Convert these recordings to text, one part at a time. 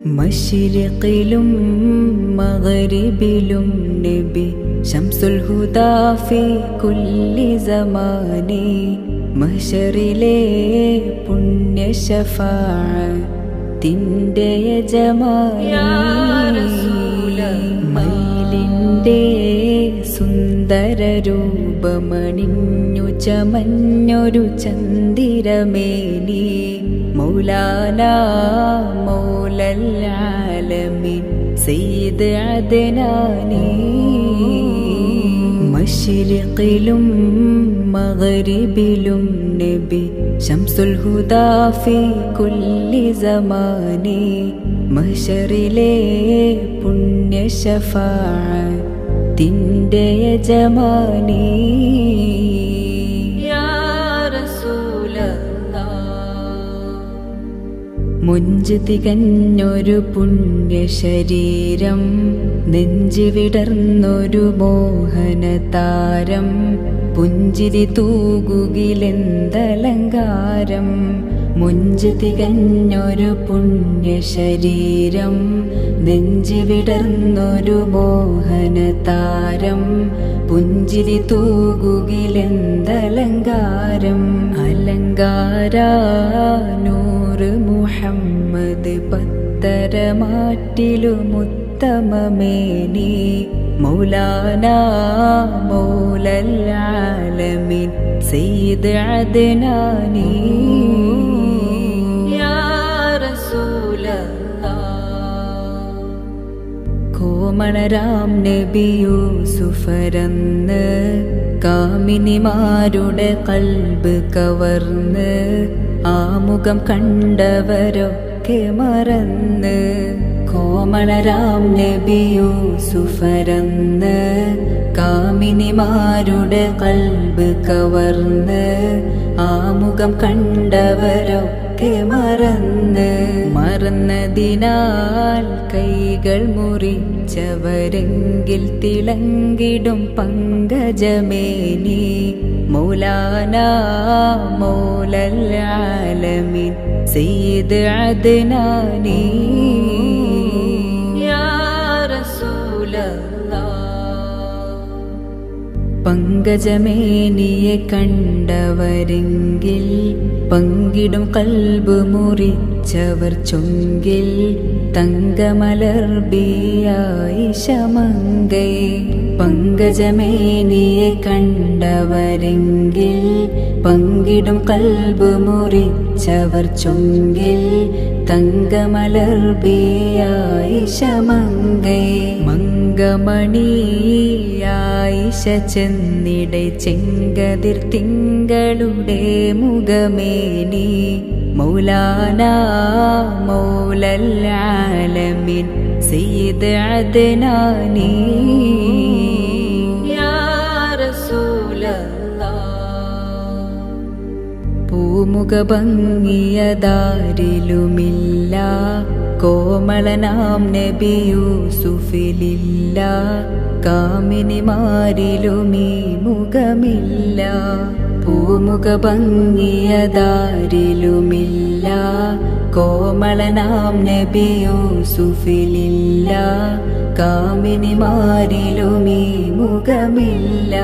മശരിക്കിലും മകരിബിലും നബി ശംസുൽ ഹുദാഫി കുല്ലി സമാനി മഷറിലെ പുണ്യ ഷഫാത്തിന്റെ മയിലിന്റെ സുന്ദര രൂപമണിഞ്ഞു ചമഞ്ഞൊരു ചന്ദിരമേനി മൗലാന മൗലല്ലാലമിൻ സെയ്ദ് അദനാനി മശരിക്കിലും മകരിബിലും നബി ശംസുൽ ഹുദാഫി കുല്ലി സമാനി മഹ്ശറിലെ പുണ്യ ഷഫാത്തിന്റെ യജമാനി മുഞ്ച് തികഞ്ഞൊരു പുണ്യ ശരീരം നെഞ്ച് വിടർന്നൊരു മോഹനതാരം പുഞ്ചിരി തൂകുകിലെന്തലങ്കാരം മുഞ്ചു തികഞ്ഞൊരു പുണ്യ ശരീരം നെഞ്ച് വിടർന്നൊരു മോഹനതാരം പുഞ്ചിരി തൂകുകിലെന്തലങ്കാരം അലങ്കാര നൂറ് മുഹമ്മദ് പത്തരമാറ്റിലുമുത്തമമേനി മൗലാന മൗലല്ലാലമിൻ സെയ്ദ് അദ്നാനി. കോമളരാം നബിയൂസുഫരന്ന് കാമിനിമാരുടെ കൽബ് കവർന്ന് ആമുഖം കണ്ടവരൊക്കെ മറന്ന് കോമളരാം നബിയൂസുഫരന്ന് കാമിനിമാരുടെ കൽബ് കവർന്ന് ആമുഖം കണ്ടവരൊക്കെ മറന്ന് മറന്നതിനാൽ കൈകൾ മുറിച്ചവരെങ്കിൽ തിളങ്ങിടും പങ്കജമേനി മൗലാന മൗലല്ലാലമിൻ സീത് അദ്നാനി. പങ്കജമേനിയെ കണ്ടവരെങ്കിൽ പങ്കിടും കൽബ് മുറിച്ചവർ ചൊങ്കിൽ തങ്കമലർബിയായി ശമങ്കൈ. പങ്കജമേനിയെ കണ്ടവരെങ്കിൽ പങ്കിടും കൽബ് മുറിച്ചവർ ചൊങ്കിൽ തങ്കമലർബിയായി ശമങ്കൈ മംഗമണിയായിഷ ചെന്നിടെ ചെങ്കതിർ തിങ്കളുടെ മുഖമേനി മൗലാന മൗലല്ലാലമിൻ സയ്യിദ് അദ്നാനി. പൂമുഖ ഭംഗിയതാരിലുമില്ല കോമളനാം നബിയൂസുഫിലില്ല കാമിനിമാരിലുമീ മുഖമില്ല. ഭൂമുഖഭംഗിയതാരിലുമില്ല കോമളനാം നബിയൂസുഫിലില്ല കാമിനിമാരിലുമീ മുഖമില്ല.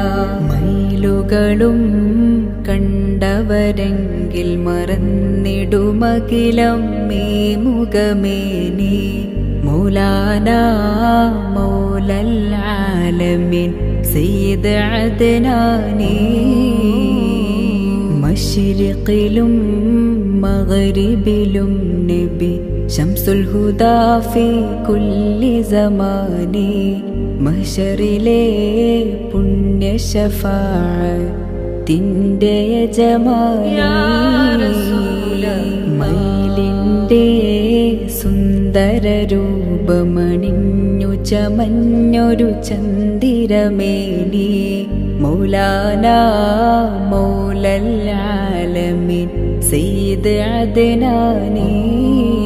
മയിലുകളും കണ്ടവരെങ്കിൽ മറന്നിടുമകിലം മേ മുഖമേനി മൗലാന മൗലല്ലാലമിൻ സെയ്ദ് അദനാനേ മശരിക്കിലും മകരിബിലും നബി ശംസുൽ ഹുദാഫി കുല്ലി സമാനി. മഹ്ശറിലെ പുണ്യ ഷഫാത്തിന്റെ യജമാനി മയിലിന്റെ സുന്ദര രൂപമണിഞ്ഞു ചമഞ്ഞൊരു ചന്ദിരമേനി. മൗലാന മൗലല്ലാലമിൻ സെയ്ദ് അദ്നാനി.